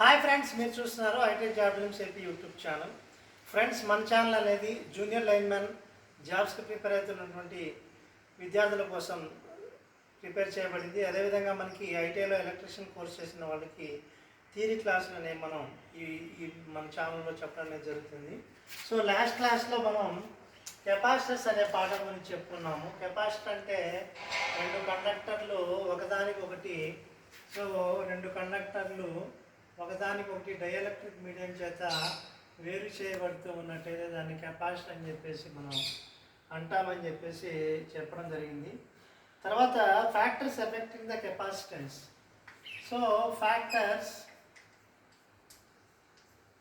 Hi friends మీరు చూస్తున్నారు IT job dreams AP YouTube channel friends మన ఛానల్ అనేది జూనియర్ లైన్మెన్ జాబ్స్కి ప్రిపేర్ అవుతున్నటువంటి విద్యార్థుల కోసం ప్రిపేర్ చేయబడింది. అదేవిధంగా మనకి ఐటీఐలో ఎలక్ట్రిషియన్ కోర్స్ చేసిన వాళ్ళకి థియరీ క్లాసులు అనేవి మనం ఈ ఈ మన ఛానల్లో చెప్పడం అనేది జరుగుతుంది. సో లాస్ట్ క్లాస్లో మనం కెపాసిటర్స్ అనే పాఠం గురించి చెప్పుకున్నాము. కెపాసిటర్ అంటే రెండు కండక్టర్లు ఒకదానికి ఒకటి సో రెండు కండక్టర్లు ఒకదానికి ఒకటి డైఎలక్ట్రిక్ మీడియం చేత వేరు చేయబడుతూ ఉన్నట్టయితే దాన్ని కెపాసిటీ అని చెప్పేసి మనం అంటామని చెప్పేసి చెప్పడం జరిగింది. తర్వాత factors affecting the capacitance. So factors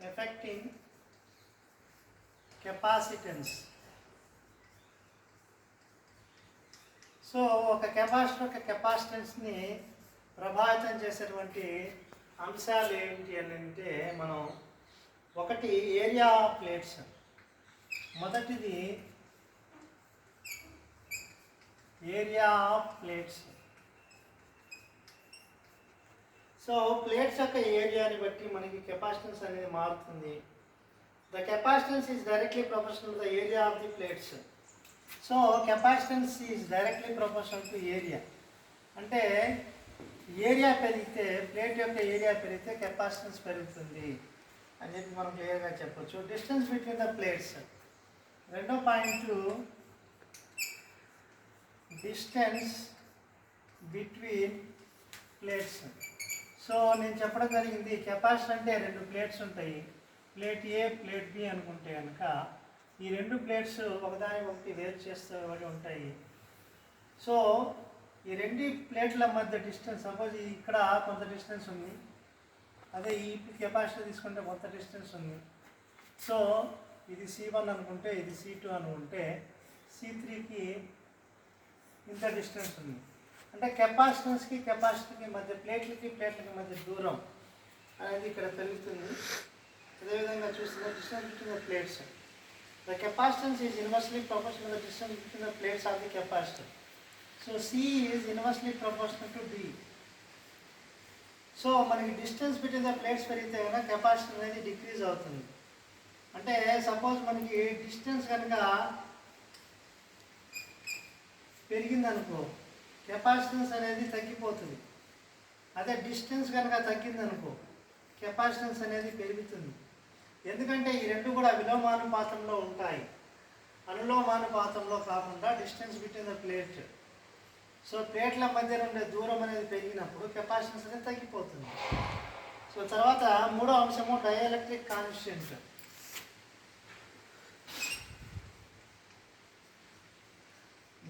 affecting capacitance. So ఒక కెపాసిటర్ ఒక కెపాసిటెన్స్ని ప్రభావితం చేసేటువంటి అంశాలు ఏంటి అని అంటే మనం ఒకటి ఏరియా ఆఫ్ ప్లేట్స్ మొదటిది area of plates so plates యొక్క ఏరియాని బట్టి మనకి కెపాసిటెన్స్ అనేది మారుతుంది. The capacitance is directly proportional the area of the plates so capacitance is directly proportional to area అంటే ఏరియా పెరిగితే ప్లేట్ యొక్క ఏరియా పెరిగితే కెపాసిటెన్స్ పెరుగుతుంది అని చెప్పి మనం క్లియర్గా చెప్పొచ్చు. Distance between the plates. రెండో point distance between plates. So నేను చెప్పడం జరిగింది కెపాసిటీ అంటే రెండు ప్లేట్స్ ఉంటాయి. ప్లేట్ ఏ ప్లేట్ బి అనుకుంటే కనుక ఈ రెండు ప్లేట్స్ ఒకదాని ఒకటి వేరు చేస్తే ఉంటాయి. సో ఈ రెండు ప్లేట్ల మధ్య డిస్టెన్స్ సపోజ్ ఇక్కడ కొంత డిస్టెన్స్ ఉంది అదే ఈ కెపాసిటీ తీసుకుంటే కొంత డిస్టెన్స్ ఉంది. సో ఇది సి వన్ అనుకుంటే ఇది సి టూ అనుకుంటే సి త్రీకి ఇంత డిస్టెన్స్ ఉంది. అంటే కెపాసిటెన్స్కి కెపాసిటీకి మధ్య ప్లేట్లకి ప్లేట్లకి మధ్య దూరం అనేది ఇక్కడ పెరుగుతుంది అదేవిధంగా చూస్తున్న distance between the plates the capacitance is inversely proportional the distance between the plates of the capacity so C is inversely proportional to D so మనకి డిస్టెన్స్ బిట్వీన్ ద ప్లేట్స్ పెరిగితే కనుక కెపాసిటీ అనేది డిక్రీజ్ అవుతుంది. అంటే suppose మనకి distance కనుక పెరిగిందనుకో capacitance అనేది తగ్గిపోతుంది. అదే డిస్టెన్స్ కనుక తగ్గిందనుకో కెపాసిటెన్స్ అనేది పెరుగుతుంది. ఎందుకంటే ఈ రెండు కూడా విలోమానుపాతంలో ఉంటాయి. అనులోమానుపాతంలో కాకుండా distance between the plate so ప్లేట్ల మధ్య ఉండే దూరం అనేది పెరిగినప్పుడు కెపాసిటెన్స్ అనేది తగ్గిపోతుంది. సో తర్వాత మూడో అంశము dielectric constant.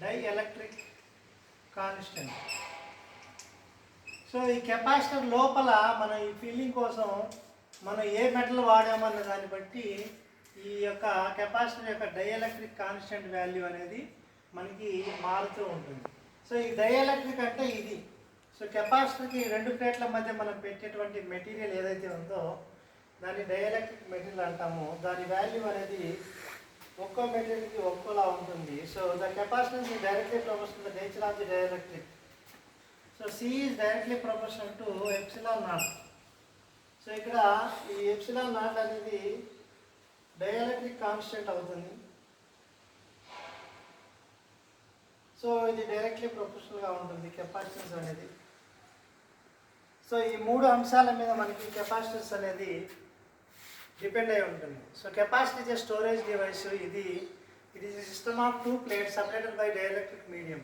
Dielectric constant. So ఈ కెపాసిటర్ లోపల మన ఈ ఫిల్లింగ్ కోసం మనం ఏ మెటల్ వాడామన్న దాన్ని బట్టి ఈ యొక్క కెపాసిటర్ యొక్క డైఎలక్ట్రిక్ కాన్స్టెంట్ వాల్యూ అనేది మనకి మారుతూ ఉంటుంది. సో ఈ డైఎలక్ట్రిక్ అంటే ఇది. సో కెపాసిటర్కి రెండు ప్లేట్ల మధ్య మనం పెట్టేటువంటి మెటీరియల్ ఏదైతే ఉందో దాన్ని డైఎలక్ట్రిక్ మెటీరియల్ అంటాము. దాని వాల్యూ అనేది ఒక్కో మెటీరియల్కి ఒక్కోలా ఉంటుంది. So the capacitance is directly proportional the nature of the dielectric so C is directly proportional to epsilon naught so ఇక్కడ ఈ ఎప్సిలాన్ నాట్ అనేది డైఎలక్ట్రిక్ కాన్స్టెంట్ అవుతుంది. సో ఇది డైరెక్ట్లీ ప్రొఫెషనల్గా ఉంటుంది కెపాసిటెన్స్ అనేది. సో ఈ మూడు అంశాల మీద మనకి కెపాసిటెన్స్ అనేది డిపెండ్ అయి ఉంటుంది. So capacity is storage device ఇది ఇది system of two plates separated by dielectric medium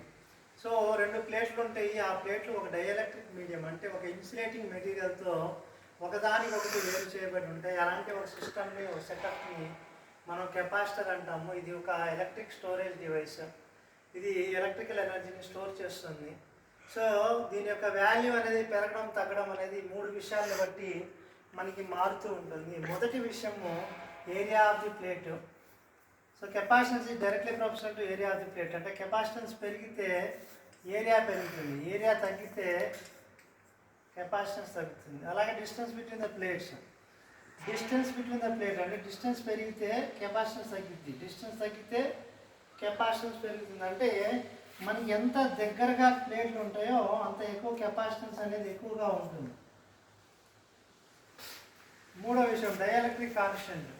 so రెండు ప్లేట్లు ఉంటాయి ఆ ప్లేట్లు ఒక డైఎలక్ట్రిక్ మీడియం అంటే ఒక ఇన్సులేటింగ్ మెటీరియల్తో ఒకదానికి ఒకటి వేరు చేయబడి ఉంటాయి. అలాంటి ఒక సిస్టమ్ని ఒక సెటప్ని మనం కెపాసిటర్ అంటాము. ఇది ఒక ఎలక్ట్రిక్ స్టోరేజ్ డివైస్ ఇది ఎలక్ట్రికల్ ఎనర్జీని స్టోర్ చేస్తుంది. సో దీని యొక్క వాల్యూ అనేది పెరగడం తగ్గడం అనేది మూడు విషయాలను బట్టి మనకి మారుతూ ఉంటుంది. మొదటి విషయము area of the plate so capacitance directly proportional to area of the plate అంటే కెపాసిటెన్స్ పెరిగితే ఏరియా పెరుగుతుంది. ఏరియా తగ్గితే కెపాసిటెన్స్ తగ్గుతుంది. అలాగే distance between the plates distance between the plate అంటే డిస్టెన్స్ పెరిగితే కెపాసిటెన్స్ తగ్గుద్ది. డిస్టెన్స్ తగ్గితే కెపాసిటెన్స్ పెరుగుతుంది. అంటే మనకి ఎంత దగ్గరగా ప్లేట్లు ఉంటాయో అంత ఎక్కువ కెపాసిటెన్స్ అనేది ఎక్కువగా ఉంటుంది. మూడో విషయం డైఎలక్ట్రిక్ కాన్స్టెంట్.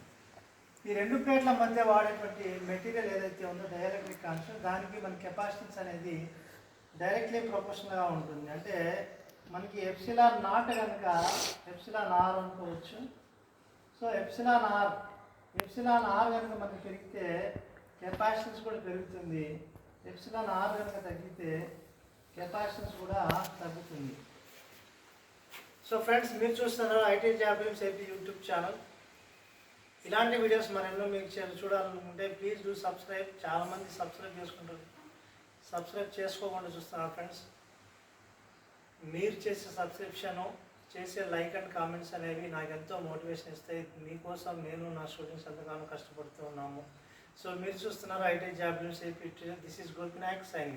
ఈ రెండు ప్లేట్ల మధ్య వాడేటువంటి మెటీరియల్ ఏదైతే ఉందో డైఎలక్ట్రిక్ కాన్స్టెంట్ దానికి మన కెపాసిటెన్స్ అనేది డైరెక్ట్లీ ప్రొపోర్షనల్గా ఉంటుంది. అంటే మనకి ఎప్సిలాన్ నాట్ కనుక ఎప్సిలాన్ ఆర్ అనుకోవచ్చు. So epsilon R epsilon R కనుక మనకి పెరిగితే కెపాసిటెన్స్ కూడా పెరుగుతుంది. ఎప్సిలాన్ ఆర్ కనుక తగ్గితే కెపాసిటెన్స్ కూడా తగ్గుతుంది. సో ఫ్రెండ్స్ మీరు చూస్తున్నారు IT job AP YouTube channel. ఇలాంటి వీడియోస్ మరెన్నో మీకు చూడాలనుకుంటే ప్లీజ్ డూ సబ్స్క్రైబ్. చాలామంది సబ్స్క్రైబ్ చేసుకుంటారు. సబ్స్క్రైబ్ చేసుకోకుండా చూస్తున్నారు ఫ్రెండ్స్. మీరు చేసే సబ్స్క్రిప్షను చేసే లైక్ అండ్ కామెంట్స్ అనేవి నాకు ఎంతో మోటివేషన్ ఇస్తాయి. మీకోసం నేను నా స్టూడెంట్స్ ఎంతగానో కష్టపడుతూ ఉన్నాము. సో మీరు చూస్తున్నారు IT job news AP this is Gopi Nayak sign